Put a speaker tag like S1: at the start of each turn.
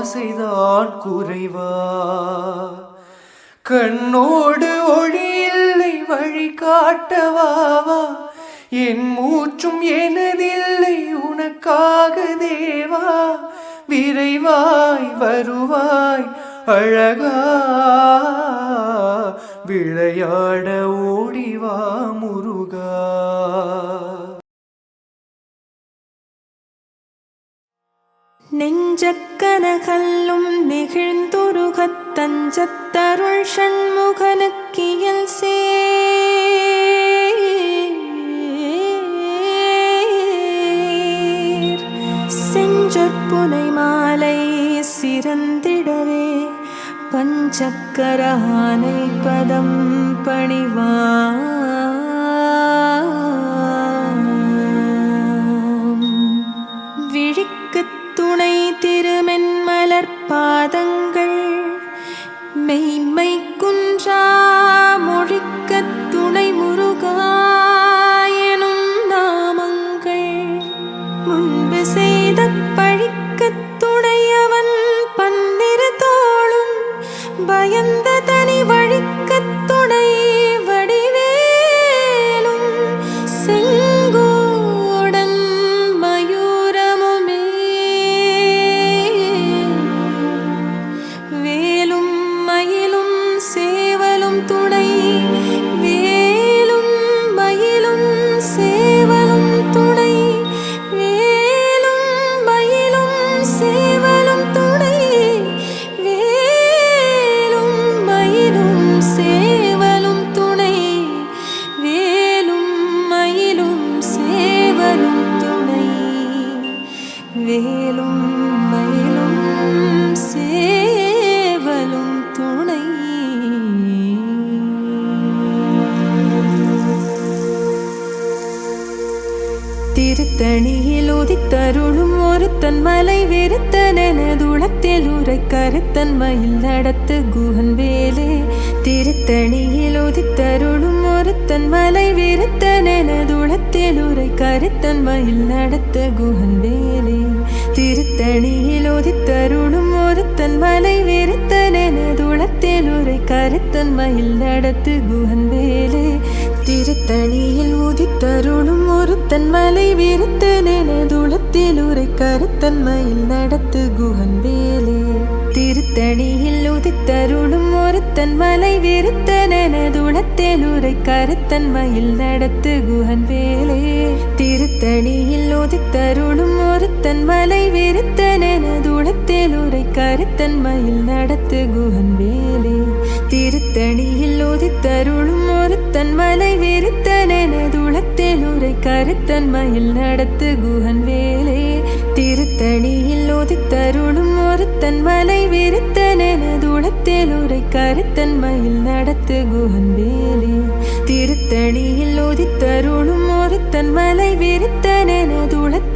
S1: ஆசைதான் குறைவா கண்ணோடு ஒளி இல்லை வழி காட்டவாவா? என் மூச்சும் எனதில்லை உனக்காக தேவா? விரைவாய் வருவாய் அழகா? விளையாட ஓடிவா முருகா?
S2: நெஞ்சக்கனகல்லும் நெகிழ்ந்துருகத் தஞ்சத்தருள் ஷண்முகனுக்கியல் சேர் செஞ்சொற்புனை மாலை சிறந்திடவே பஞ்சக்கரானை பதம் பணிவான் முன்பு செய்த பழிக்கத் வேலும் மயிலும் சேவலும் துணை. திருத்தணியில் உதித்தருளும் ஒருத்தன் மலை வெறுத்தனதுளத்தில் உரை கருத்தன் மயில் நடத்து குகன் வேலே. திருத்தணியில் உதித்தருளும் ஒருத்தன் மலை வெறுத்தனதுளத்தில் உரை கருத்தன் மயில் நடத்து குகன் வேலே. திருத்தணியில் ஒதித்தருளும் ஒருத்தன் மலை வெறுத்தனதுளத்தில் உரை கருத்தன் மயில் நடத்து குகன் வேலே திருத்தணியில் உதித்தருளும் ஒருத்தன் மலை விருத்தனதுளத்தில் உரை கருத்தன் மயில் நடத்து குகன் வேலே திருத்தணியில் உதித்தருளும் ஒருத்தன் மலை விருத்தனதுளத்தில் உரை கருத்தன் மயில் நடத்து குகன் வேலே. திருத்தணியில் ஒதுத்தருளும் ஒருத்தன் மலை விருத்தனதுளத்தில் உரை கருத்தன் மயில் நடத்து குகன் வேலே. திருத்தணியில் ஒதுத்தருளும் ஒருத்தன் மலை விருத்தனதுளத்தில் உரை கருத்தன் மயில் நடத்து குகன் வேலே. திருத்தணியில் ஒதுத்தருளும் ஒருத்தன் மலை விருத்தனதுளத்தில் உரை கருத்தன் மயில் நடத்து குகன் வேலே திருத்தணியில் உதித்தருளும் ஒருத்தன் மலை விருத்தனதுளத்தில் உரை